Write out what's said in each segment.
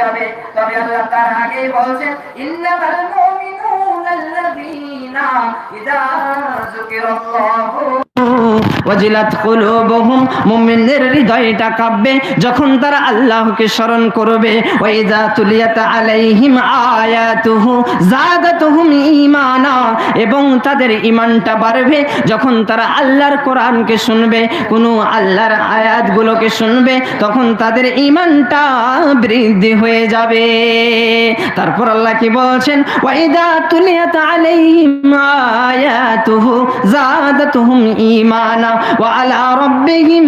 যাবে। তবে আল্লাহ তার আগেই বলছেন ইন্নামাল মুমিনুনা আল্লাযীনা ইযা যুকিরাল্লাহু ওয়াজিলাত কুলুবুহুম, মুমিনদের হৃদয়টা কাঁপবে যখন তারা আল্লাহকে স্মরণ করবে। ওয়াইদা তুলিয়াত আলাইহিম আয়াতুহু জাদাতুহুম ঈমানা, এবং তাদের ঈমানটা বাড়বে যখন তারা আল্লাহর কোরআনকে শুনবে, কোন আল্লাহর আয়াতগুলোকে শুনবে, তখন তাদের ঈমানটা বৃদ্ধি হয়ে যাবে। তারপর আল্লাহ কি বলছেন? ওয়াইদা তুলিয়াত আলাইহিম আয়াতুহু জাদাতুহুম ঈমানা আলা রাব্বিহিম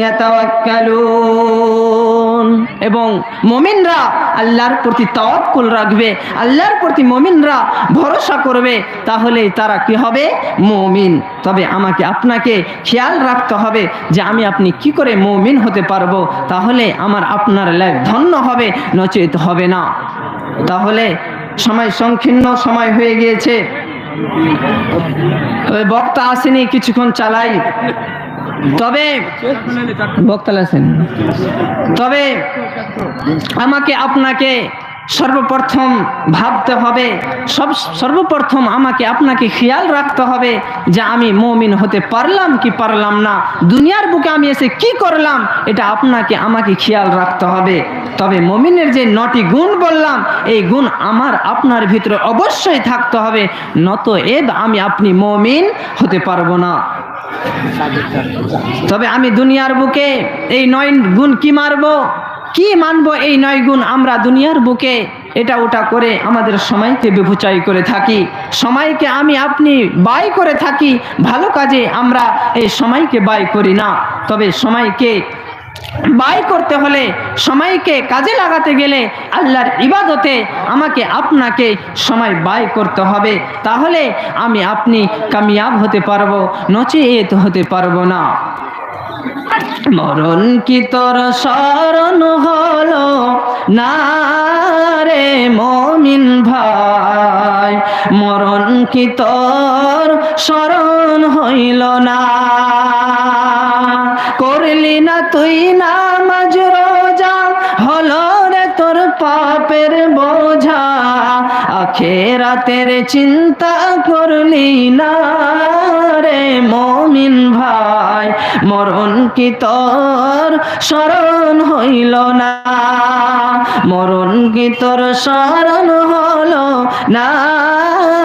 ইয়াতাওয়াক্কালুন। এবং মুমিনরা আল্লাহর প্রতি তাওয়াক্কুল রাখবে, আল্লাহর প্রতি মুমিনরা ভরসা করবে, তাহলে তারা কি হবে? মুমিন। তবে আমাকে, আপনাকে খেয়াল রাখতে হবে যে আমি আপনি কি করে মুমিন হতে পারব, তাহলে আমার আপনার লেখ ধন্য হবে, নচেত হবে না। তাহলে সময় সংকীর্ণ সময় হয়ে গিয়েছে। ওই বক্তা আসেনি কিছুক্ষণ চালাই। তবে বক্তা আছেন তবে আমাকে আপনাকে সর্বপ্রথম ভাবতে হবে, সব সর্বপ্রথম আমাকে আপনাকে খেয়াল রাখতে হবে যে আমি মমিন হতে পারলাম কি পারলাম না। দুনিয়ার বুকে আমি এসে কি করলাম, এটা আপনাকে, আমাকে খেয়াল রাখতে হবে। তবে মমিনের যে নটি গুণ বললাম, এই গুণ আমার, আপনার ভিতরে অবশ্যই থাকতে হবে নত এব আমি আপনি মমিন হতে পারব না। তবে আমি দুনিয়ার বুকে এই নয় গুণ কি মারবো? কি মানবো এই নয় গুণ আমরা দুনিয়ার বুকে? এটা ওটা করে আমাদের সময়কে বিভূচাই করে থাকি। সময়কে আমি আপনি ব্যয় করে থাকি। ভালো কাজে আমরা এই সময়কে ব্যয় করি না। তবে সময়কে ব্যয় করতে হলে সময়কে কাজে লাগাতে গেলে আল্লাহর ইবাদতে আমাকে আপনাকে সময় ব্যয় করতে হবে। তাহলে আমি আপনি কামিয়াব হতে পারব নচেত হতে পারব না। মরণ কি তোর শরণ হলো? না রে মমিন ভাই, মরণ কি তোর শরণ হইল না? করলি না তুই নামাজ রোজা, হলো রে তোর পাপের বোঝা, আখেরাতের চিন্তা করলি না। ভাই মরণ কি তোর স্মরণ হইল না? মরণ কি তোর স্মরণ হলো না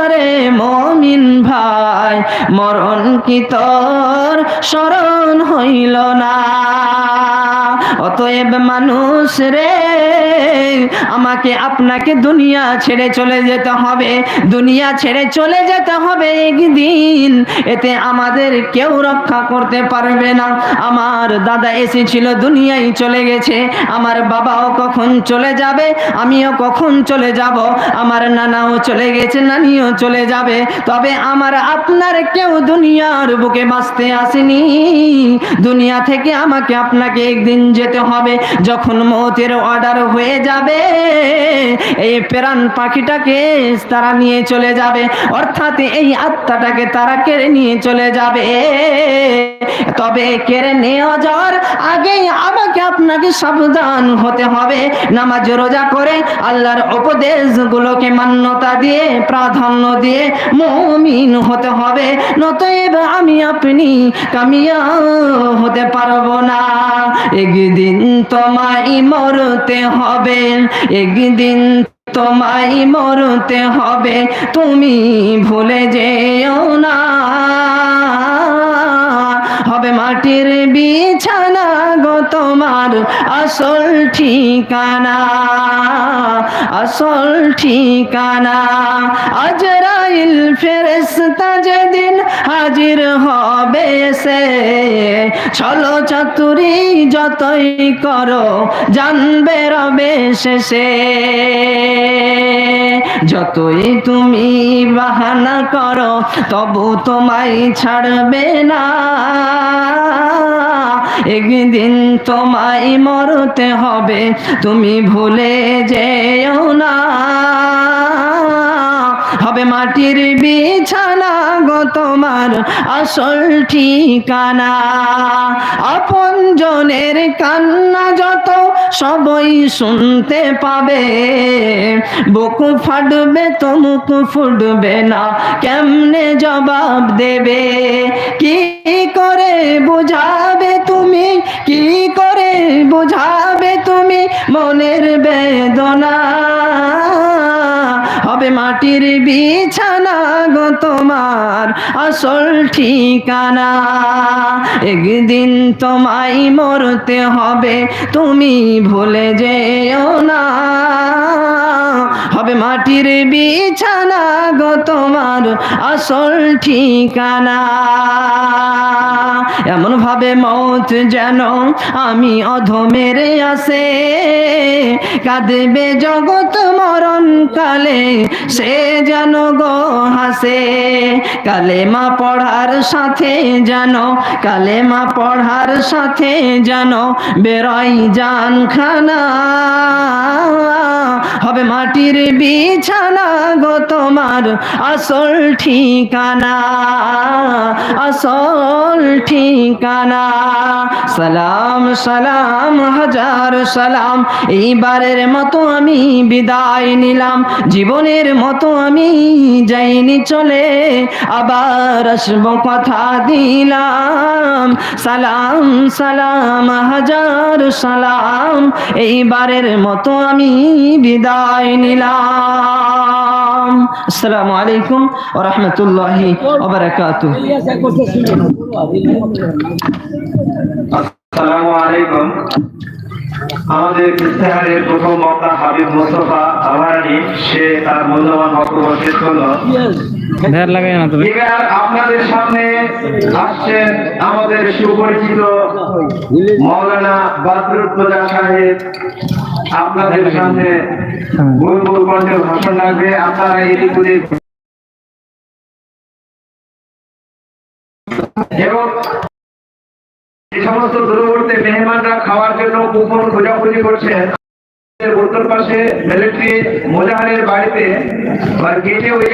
রে মমিন ভাই? মরণ কি তোর স্মরণ হইল না? অতএব মানুষ রে, আমাকে আপনাকে দুনিয়া ছেড়ে চলে যেতে হবে। দুনিয়া ছেড়ে চলে যেতে হবে একদিন। এতে আমাদের কেউ রক্ষা করতে পারবে না। আমার দাদা এসেছিল, দুনিয়ায় চলে গেছে। আমার বাবাও কখন চলে যাবে? আমিও কখন চলে যাব? আমার নানাও চলে গেছে, নানিও চলে যাবে। তবে আমার আপনার কেউ দুনিয়ার বুকে বাঁচতে আসেনি। দুনিয়া থেকে আমাকে আপনাকে একদিন যেতে হবে। যখন মতের অর্ডার হয়ে যাবে, এই প্রাণ পাখিটাকে তারা নিয়ে চলে যাবে। অর্থাৎ এই আত্মাটাকে তারা কেড়ে নিয়ে চলে যাবে। তবে কেড়ে নেওয়া যাওয়ার আগেই আমাকে আপনাকে সাবধান হতে হবে। নামাজ রোজা করে আল্লাহর উপদেশগুলোকে মান্যতা দিয়ে, প্রাধান্য দিয়ে মমিন হতে হবে। নতএব আমি আপনি কামিয়া হতে পারব। একদিন তোমায় মরতে হবে, একদিন তোমায় মরতে হবে, তুমি ভুলে যেও না। হবে মাটির বিছানা গো তোমার আসল ঠিকানা আসল ঠিকানা। আজরাইল ফেরেশতা যেদিন হাজির হবে সে। ছলো চাতুরি যতই করো, জানবে রবে শেষে। যতই তুমি বাহানা করো, তবু তোমায় ছাড়বে না। একদিন তোমায় মরতে হবে, তুমি ভুলে যেও না। হবে মাটির বিছানা গো তোমার আসল ঠিকানা। আপন জনের কান্না যত সবই শুনতে পাবে। বুক ফাটবে তো মুখ ফুটবে না, কেমনে জবাব দেবে? কি করে বুঝাবে তুমি? কি করে বুঝাবে তুমি মনের বেদনা? মাটির বিছানা গো তোমার আসল ঠিকানা। একদিন তোমায় মরতে হবে, তুমি ভুলে যেও না। হবে মাটির বিছানা গো তোমার আসল ঠিকানা। এমন ভাবে মৌত যেন আমি অধমের আসে কাঁদবে জগৎ মরণ কালে সে যেন গো হাসে কালে মা পড়ার সাথে যেন কালে মা পড়ার সাথে যেন বেরোই জান খানা হবে মাটির বিছানা গো তোমার আসল ঠিকানা আসল ঠিকানা। সালাম সালাম, হাজার সালাম, এইবারের মতো আমি বিদায় নিলাম। জীবনের মতো আমি যাইনি চলে, আবার আসব কথা দিলাম। সালাম সালাম, হাজার সালাম, এইবারের মতো আমি বিদায় নিলাম। আসসালামু আলাইকুম রাহমাতুল্লাহি ওয়া আসসালামু আলাইকুম। আমাদের ইস্তেহারের প্রথম বক্তা হাবিব মোস্তফা আভারানি সে তার মূল্যবান বক্তব্য শেষ করল। আপনাদের সামনে আসছেন আমাদের সুপরিচিত মৌলানা বাদরুদ্দোজা সাহেব। আপনাদের সামনে বুলবুল কণ্ঠে ভাষণ রাখবে আপনারা এদিক এবং যে সমস্ত দূরবর্তী মেহমানরা খাওয়ার জন্য কুপন খোঁজাখুঁজি করছেন উত্তর পাশে মিলিটারি মোজাহারের বাড়িতে বা গেটে ওই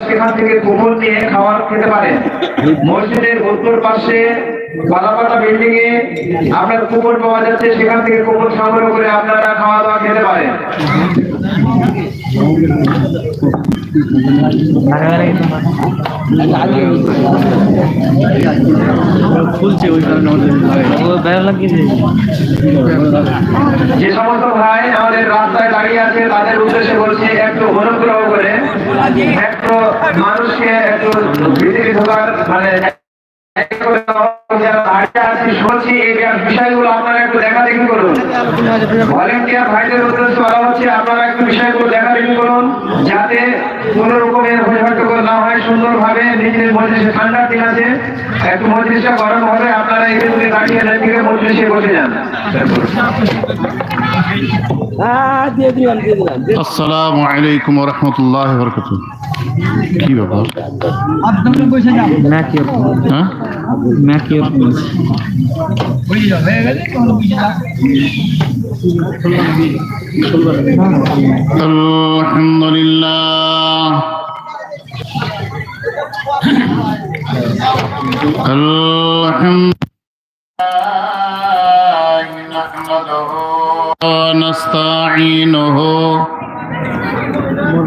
সেখান থেকে কুপন নিয়ে খাবার খেতে পারেন মসজিদের উত্তর পাশে বালাপাতা বিল্ডিং এ আপনার কুপন পাওয়া যাচ্ছে, সেখান থেকে কুপন সংগ্রহ করে আপনারা খাওয়া দাওয়া খেতে পারেন। যে সমস্ত ভাই আমাদের রাস্তায় দাঁড়িয়ে আছে, তাদের উদ্দেশ্যে বলছি, একটু অনুগ্রহ করে একটু মানুষকে একটু ভিতরে ঢোকার মানে শুনছি এই বিষয়গুলো আপনারা একটু দেখা দেখি করুন ভলেন্টিয়ার ভাইদের উদ্দেশ্যে বলা হচ্ছে আপনারা একটু বিষয়গুলো দেখা দেখি করুন যাতে কোনো রকমের হইহট্টগোল না সুন্দরভাবে নিজের মজলিসে ঠান্ডার দিন আছে একটু মজলিসটা গরম হবে আপনারা এখানে দাঁড়িয়ে দাঁড়িয়ে মজলিসে বসে যান আসসালামু আলাইকুম রহমতুল্লাহ বরকত কি ব্যাপার হ্যাঁ আলহামদুলিল্লাহ الحمد لله نحمده ونستعينه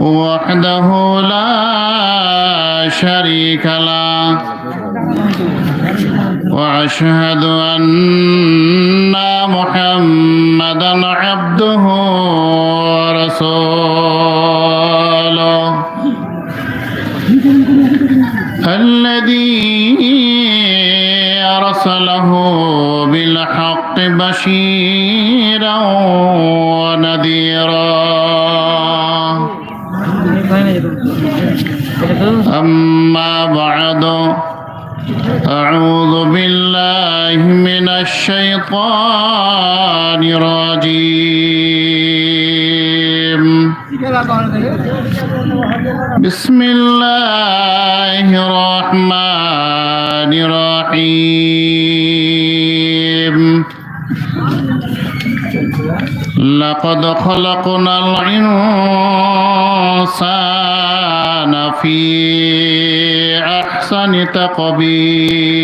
وحده لا شريك له. وأشهد أن محمدا عبده ورسوله. الذي أرسله بالحق بشيرا ونذيرا. أما بعد أعوذ بالله من الشيطان الرجيم. بسم الله الرحمن الرحيم. لقد خلقنا الإنسان في أحسن تقويم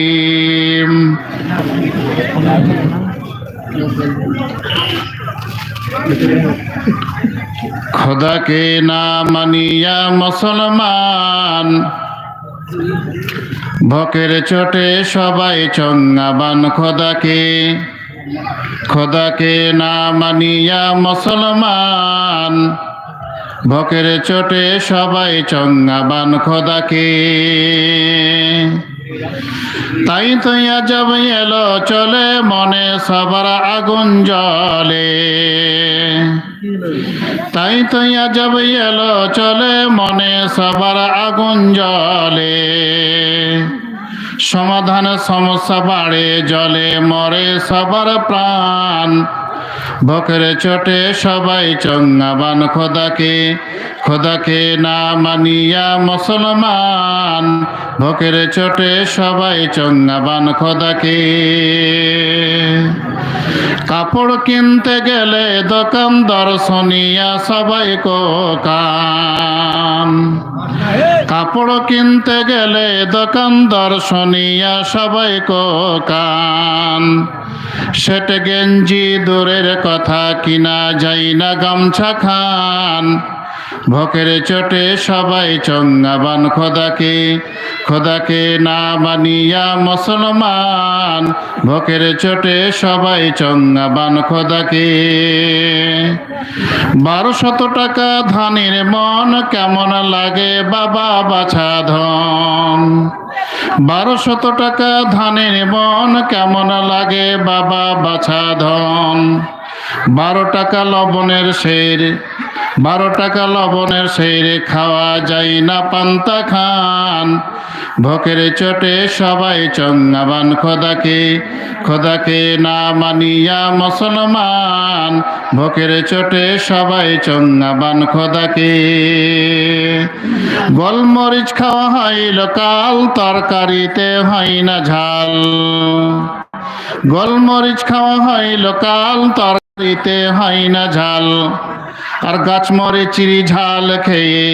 খোদাকে না মানিয়া মুসলমান ভকের চোটে সবাই চঙ্গাবান খোদাকে খোদাকে না মানিয়া মুসলমান, ভকের চোটে সবাই চঙ্গাবান খোদাকে। তাই তো আজব এলো, চলে মনে সবার আগুন জলে তাই তো আজব এলো, চলে মনে সবার আগুন জলে সমাধান সমস্যা বাড়ে, জলে মরে সবার প্রাণ। বকের চোটে সবাই চঙ্গাবান খোদাকে খোদাকে না মানিয়া মুসলমান। ভকের চোটে সবাই চঙ্গাবান খোদাকে। কাপড় কিনতে গেলে দোকান দর্শনিয়া সবাই কান কাপড় কিনতে গেলে দোকানদার শুনিয়া সবাই কান সেট গেঞ্জি দূরের কথা কিনা যাই না গামছা খান। ভকের চোটে সবাই চঙ্গাবান খোদাকে খোদাকে না মানিয়া মুসলমান। ভকের চোটে সবাই চঙ্গাবান খোদাকে। বারো শত টাকা ধানের মন কেমন লাগে বাবা, বাছা ধন। বারো শত টাকা ধানের মন কেমন লাগে বাবা, বাছা ধন। বারো টাকা লবণের শের বারো টাকা লবণের শের খাওয়া যায় না পান্তা খান। ভকের চটে সবাই চঙ্গাবান, খোদাকে খোদাকে না মানিয়া মুসলমান। ভকের চটে সবাই চঙ্গাবান, খোদাকে। গোলমরিচ খাওয়া হইল লোকাল, তরকারিতে হয় না ঝাল। গোলমরিচ খাওয়া হইল লোকাল, তরকারিতে হয় না ঝাল। আর গাছ মরে চিরি ঝাল খেয়ে,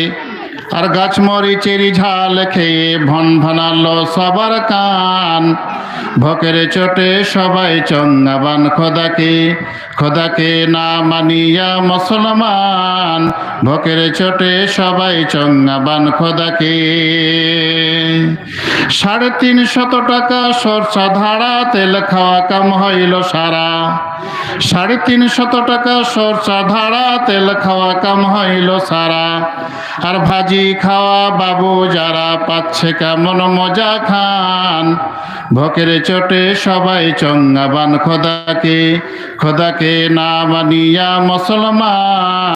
আর গাছ মরে চিরি ঝাল খেয়ে ভন ভনালো সবার কান। ভকের চোটে সবাই চঙ্গাবান খোদাকে খোদাকে না মানিয়া মুসলমান। ভকের চোটে সবাই চঙ্গাবান খোদাকে। সাড়ে তিন শত টাকা সরষা ধারা, তেল খাওয়া কাম হইল সারা। সাড়ে তিন শত টাকা সরষা ধারা, তেল খাওয়া কাম হইল সারা। আর ভাজি খাওয়া বাবু যারা পাচ্ছে কেমন মজা খান। ভকের চটে সবাই চঙ্গাবান খোদাকে খোদাকে না মানিয়া মুসলমান।